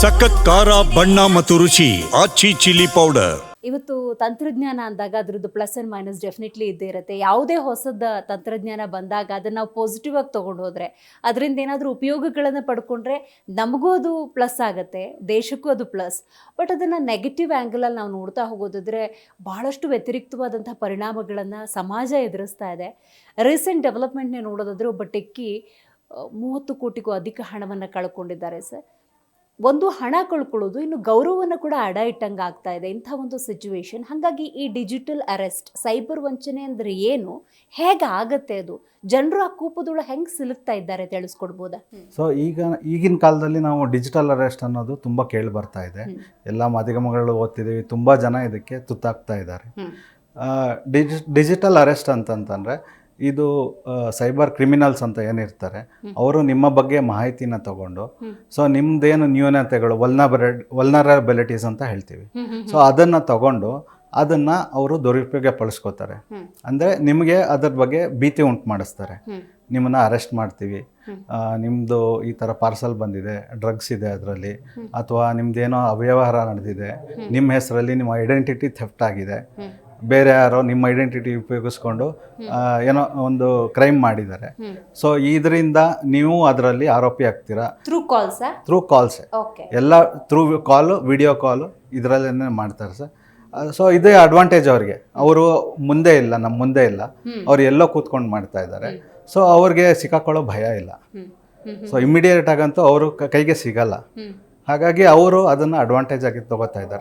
ಸಖತ್ ಖಾರ, ಬಣ್ಣ ಮತ್ತು ರುಚಿ ಆಚಿ ಚಿಲ್ಲಿ ಪೌಡರ್. ಇವತ್ತು ತಂತ್ರಜ್ಞಾನ ಅಂದಾಗ ಅದ್ರದ್ದು ಪ್ಲಸ್ ಆ್ಯಂಡ್ ಮೈನಸ್ ಡೆಫಿನೆಟ್ಲಿ ಇದ್ದೇ ಇರುತ್ತೆ. ಯಾವುದೇ ಹೊಸದ ತಂತ್ರಜ್ಞಾನ ಬಂದಾಗ ಅದನ್ನು ನಾವು ಪಾಸಿಟಿವ್ ಆಗಿ ತೊಗೊಂಡು ಹೋದರೆ, ಅದರಿಂದ ಏನಾದರೂ ಉಪಯೋಗಗಳನ್ನು ಪಡ್ಕೊಂಡ್ರೆ ನಮಗೂ ಅದು ಪ್ಲಸ್ ಆಗುತ್ತೆ, ದೇಶಕ್ಕೂ ಅದು ಪ್ಲಸ್ ಬಟ್ ಅದನ್ನು ನೆಗೆಟಿವ್ ಆ್ಯಂಗಲಲ್ಲಿ ನಾವು ನೋಡ್ತಾ ಹೋಗೋದಿದ್ರೆ ಭಾಳಷ್ಟು ವ್ಯತಿರಿಕ್ತವಾದಂಥ ಪರಿಣಾಮಗಳನ್ನು ಸಮಾಜ ಎದುರಿಸ್ತಾ ಇದೆ. ರೀಸೆಂಟ್ ಡೆವಲಪ್ಮೆಂಟ್ನೇ ನೋಡೋದಾದರೆ ಒಬ್ಬ ಟೆಕ್ಕಿ ಮೂವತ್ತು ಕೋಟಿಗೂ ಅಧಿಕ ಹಣವನ್ನು ಕಳ್ಕೊಂಡಿದ್ದಾರೆ ಸರ್. ಒಂದು ಹಣ ಕಳ್ಕೊಳ್ಳೋದು ಇನ್ನು ಗೌರವವನ್ನು ಕೂಡ ಅಡ ಇಟ್ಟಂಗೆ ಆಗ್ತಾ ಇದೆ. ಇಂಥ ಒಂದು ಸಿಚುವೇಶನ್ ಹಾಗಾಗಿ ಈ ಡಿಜಿಟಲ್ ಅರೆಸ್ಟ್ ಸೈಬರ್ ವಂಚನೆ ಅಂದರೆ ಏನು? ಹೇಗೆ ಆಗುತ್ತೆ ಅದು? ಜನರು ಆ ಕೂಪದೊಳ ಹೆಂಗೆ ಸಿಲುಕ್ತಾ ಇದ್ದಾರೆ ತಿಳಿಸ್ಕೊಡ್ಬೋದಾ? ಸೊ ಈಗ ಈಗಿನ ಕಾಲದಲ್ಲಿ ನಾವು ಡಿಜಿಟಲ್ ಅರೆಸ್ಟ್ ಅನ್ನೋದು ತುಂಬ ಕೇಳಿ ಬರ್ತಾ ಇದೆ. ಎಲ್ಲ ಮಾಧ್ಯಮಗಳು ಓದ್ತಿದ್ದೀವಿ ತುಂಬ ಜನ ಇದಕ್ಕೆ ತುತ್ತಾಗ್ತಾ ಇದ್ದಾರೆ. ಡಿಜಿ ಡಿಜಿಟಲ್ ಅರೆಸ್ಟ್ ಅಂತಂತಂದರೆ ಇದು ಸೈಬರ್ ಕ್ರಿಮಿನಲ್ಸ್ ಅಂತ ಏನಿರ್ತಾರೆ ಅವರು ನಿಮ್ಮ ಬಗ್ಗೆ ಮಾಹಿತಿನ ತಗೊಂಡು. ಸೊ ನಿಮ್ದೇನು ನ್ಯೂನತೆಗಳು ವಲ್ನಬರ ವಲ್ನರಬಿಲಿಟೀಸ್ ಅಂತ ಹೇಳ್ತೀವಿ ಸೊ ಅದನ್ನು ತಗೊಂಡು ಅದನ್ನು ಅವರು ದುರುಪಯೋಗ ಪಡಿಸ್ಕೋತಾರೆ. ಅಂದರೆ ನಿಮಗೆ ಅದ್ರ ಬಗ್ಗೆ ಭೀತಿ ಉಂಟು ಮಾಡಿಸ್ತಾರೆ. ನಿಮ್ಮನ್ನ ಅರೆಸ್ಟ್ ಮಾಡ್ತೀವಿ. ನಿಮ್ಮದು ಈ ಥರ ಪಾರ್ಸಲ್ ಬಂದಿದೆ ಡ್ರಗ್ಸ್ ಇದೆ ಅದರಲ್ಲಿ ಅಥವಾ ನಿಮ್ಮದೇನೋ ಅವ್ಯವಹಾರ ನಡೆದಿದೆ ನಿಮ್ಮ ಹೆಸರಲ್ಲಿ ನಿಮ್ಮ ಐಡೆಂಟಿಟಿ ಥೆಫ್ಟ್ ಆಗಿದೆ. ಬೇರೆ ಯಾರೋ ನಿಮ್ಮ ಐಡೆಂಟಿಟಿ ಉಪಯೋಗಿಸ್ಕೊಂಡು ಏನೋ ಒಂದು ಕ್ರೈಮ್ ಮಾಡಿದ್ದಾರೆ. ಸೊ ಇದರಿಂದ ನೀವು ಅದರಲ್ಲಿ ಆರೋಪಿ ಆಗ್ತೀರಾ? ಥ್ರೂ ಸರ್ ಥ್ರೂ ಕಾಲ್ಸ್ ಎಲ್ಲ ಥ್ರೂ ಕಾಲು ವಿಡಿಯೋ ಕಾಲು ಇದರಲ್ಲೇ ಮಾಡ್ತಾರೆ ಸರ್. ಸೊ ಇದೇ ಅಡ್ವಾಂಟೇಜ್ ಅವ್ರಿಗೆ. ಅವರು ಮುಂದೆ ಇಲ್ಲ ನಮ್ಮ ಮುಂದೆ ಇಲ್ಲ. ಅವ್ರು ಎಲ್ಲೋ ಕೂತ್ಕೊಂಡು ಮಾಡ್ತಾ ಇದ್ದಾರೆ. ಸೊ ಅವ್ರಿಗೆ ಸಿಕ್ಕಾಕೊಳ್ಳೋ ಭಯ ಇಲ್ಲ. ಸೊ ಇಮಿಡಿಯೇಟ್ ಆಗಂತೂ ಅವರು ಕೈಗೆ ಸಿಗಲ್ಲ. ಹಾಗಾಗಿ ಅವರು ಅದನ್ನು ಅಡ್ವಾಂಟೇಜ್ ಆಗಿ ತಗೋತಾ ಇದ್ದಾರೆ.